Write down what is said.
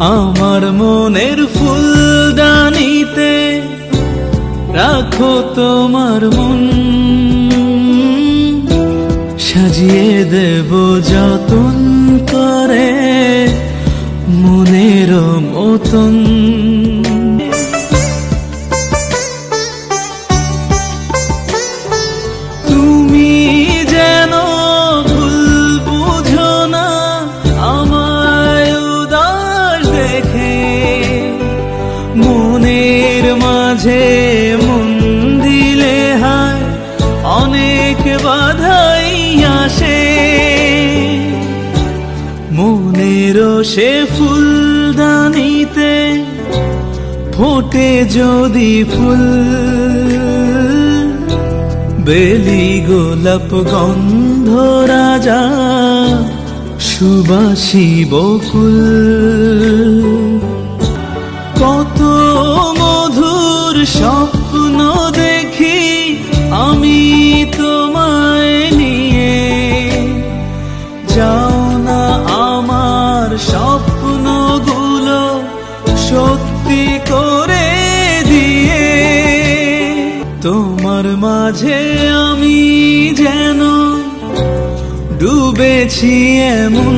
আমার মনের ফুলদানিতে রাখো তোমার মন। সাজিয়ে দেব যতন করে মনের মতন। মাঝে মন দিলে হায়, অনেক বাধাই আসে। মনেরও সে ফুলদানিতে ফোটে যদি ফুল, বেলি গোলাপ গন্ধ রাজা সুবাসী বকুল কত স্বপ্ন দেখি আমি তোমায় নিয়ে। যাও না আমার স্বপ্নগুলো সত্যি করে দিয়ে। তোমার মাঝে আমি যেন ডুবেছি এমন